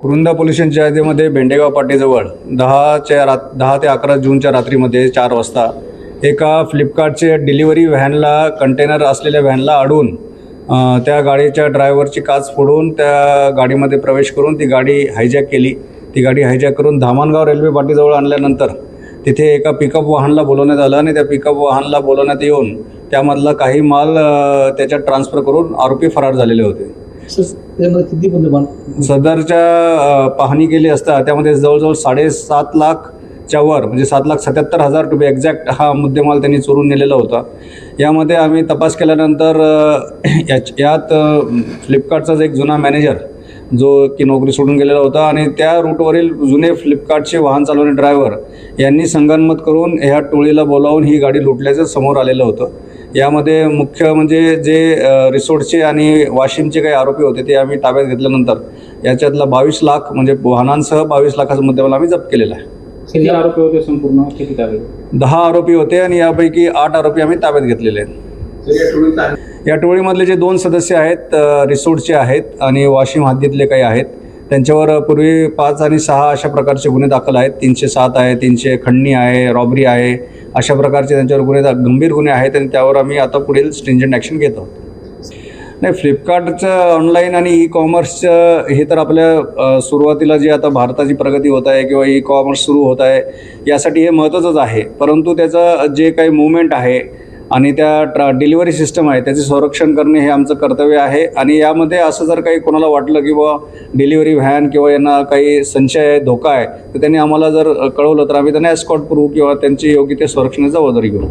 Kurunda police यादीमध्ये भेंडेगाव बेंडेगाव पाटीजवळ दहाच्या रात दहा ते अकरा जूनच्या रात्रीमध्ये चार वाजता एका फ्लिपकार्टचे डिलिव्हरी व्हॅनला कंटेनर असलेल्या व्हॅनला अडून त्या गाडीच्या ड्रायव्हरची काच फोडून त्या गाडीमध्ये प्रवेश करून ती गाडी हायजॅक केली. ती गाडी हायजॅक करून धामणगाव रेल्वे पाटीजवळ आणल्यानंतर तिथे एका पिकअप वाहनला बोलवण्यात आलं आणि त्या पिकअप वाहनला बोलवण्यात येऊन त्यामधला काही माल त्याच्यात ट्रान्सफर करून आरोपी फरार झालेले होते. किती सदरच्या पाहणी केली असता त्यामध्ये जवळजवळ साडेसात लाखच्या वर म्हणजे सात लाख सत्याहत्तर हजार रुपये एक्झॅक्ट हा मुद्देमाल त्यांनी चोरून नेलेला होता. यामध्ये आम्ही तपास केल्यानंतर याच यात फ्लिपकार्टचाच एक जुना मॅनेजर जो की नोकरी सोडून गेलेला होता आणि त्या रूटवरील जुने फ्लिपकार्टचे वाहन चालवणे ड्रायव्हर यांनी संगनमत करून ह्या टोळीला बोलावून ही गाडी लुटल्याचं समोर आलेलं होतं. यामध्ये मुख्य म्हणजे जे रिसोर्टचे आणि वाशिमचे काही आरोपी होते ते आम्ही ताब्यात घेतल्यानंतर याच्यातला बावीस लाख म्हणजे वाहनांसह बावीस लाखाचा मुद्देमाल आम्ही जप्त केलेला आहे. किती आरोपी होते संपूर्ण? किती ताब्यात? दहा आरोपी होते आणि यापैकी आठ आरोपी आम्ही ताब्यात घेतलेले आहेत. या टोळीमधले जे दोन सदस्य आहेत रिसोर्टचे आहेत आणि वाशिम हद्दीतले काही आहेत त्यांच्यावर पूर्वी पाच आणि सहा अशा प्रकारचे गुन्हे दाखल आहेत. तीनशे सात आहे तीनशे खंडणी आहे रॉबरी आहे अशा प्रकारचे त्यांच्यावर गुन्हे गंभीर गुन्हे आहेत आणि त्यावर आम्ही आता पुढील स्ट्रिंजंट ॲक्शन घेत आहोत. नाही फ्लिपकार्टचं ऑनलाईन आणि ई कॉमर्सचं हे तर आपल्या सुरुवातीला जी आता भारताची प्रगती होत आहे किंवा ई कॉमर्स सुरू होत आहे यासाठी हे महत्त्वाचंच आहे. परंतु त्याचं जे काही मुवमेंट आहे आणि त्या ट्रा डिलिव्हरी सिस्टम आहे त्याचे संरक्षण करणे हे आमचं कर्तव्य आहे. आणि यामध्ये असं जर काही कोणाला वाटलं की बुवा डिलिव्हरी व्हॅन किंवा यांना काही संशय आहे धोका आहे तर त्यांनी आम्हाला जर कळवलं तर आम्ही त्यांना एस्कॉट करू किंवा त्यांची योग्य ते संरक्षणाची जबाबदारी घेऊ.